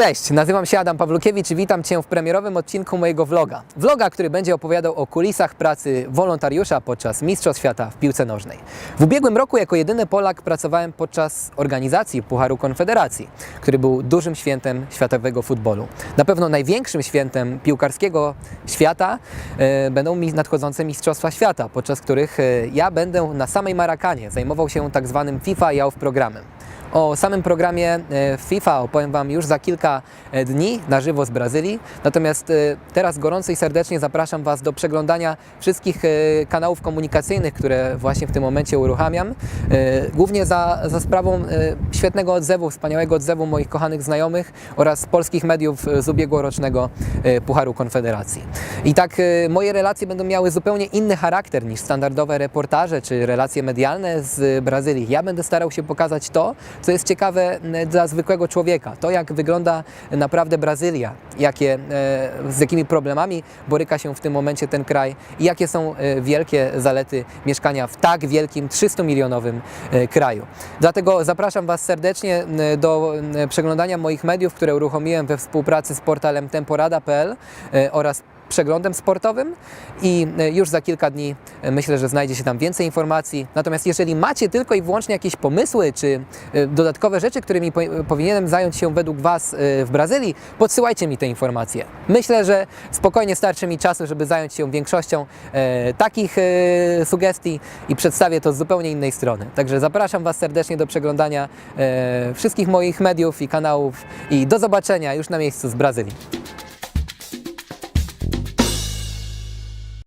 Cześć, nazywam się Adam Pawlukiewicz i witam Cię w premierowym odcinku mojego vloga. Vloga, który będzie opowiadał o kulisach pracy wolontariusza podczas Mistrzostw Świata w piłce nożnej. W ubiegłym roku jako jedyny Polak pracowałem podczas organizacji Pucharu Konfederacji, który był dużym świętem światowego futbolu. Na pewno największym świętem piłkarskiego świata e, będą nadchodzące Mistrzostwa Świata, podczas których e, ja będę na samej Marakanie zajmował się tak zwanym FIFA Youth programem. O samym programie e, FIFA opowiem Wam już za kilka e, dni na żywo z Brazylii. Natomiast e, teraz gorąco i serdecznie zapraszam Was do przeglądania wszystkich kanałów komunikacyjnych, które właśnie w tym momencie uruchamiam. Głównie za, za sprawą świetnego odzewu, wspaniałego odzewu moich kochanych znajomych oraz polskich mediów z ubiegłorocznego Pucharu Konfederacji. I tak moje relacje będą miały zupełnie inny charakter niż standardowe reportaże czy relacje medialne z Brazylii. Ja będę starał się pokazać to, co jest ciekawe m, dla zwykłego człowieka. To, jak wygląda naprawdę Brazylia, jakie, e, z jakimi problemami boryka się w tym momencie ten kraj i jakie są e, wielkie zalety mieszkania w tak wielkim, 300-milionowym e, kraju. Dlatego zapraszam Was serdecznie do przeglądania moich mediów, które uruchomiłem we współpracy z portalem temporada.pl e, oraz przeglądem sportowym i e, już za kilka dni e, myślę, że znajdzie się tam więcej informacji. Natomiast jeżeli macie tylko i wyłącznie jakieś pomysły czy e, dodatkowe rzeczy, którymi po, powinienem zająć się według Was w Brazylii, podsyłajcie mi te informacje. Myślę, że spokojnie starczy mi czasu, żeby zająć się większością takich sugestii i przedstawię to z zupełnie innej strony. Także zapraszam Was serdecznie do przeglądania wszystkich moich mediów i kanałów i do zobaczenia już na miejscu z Brazylii.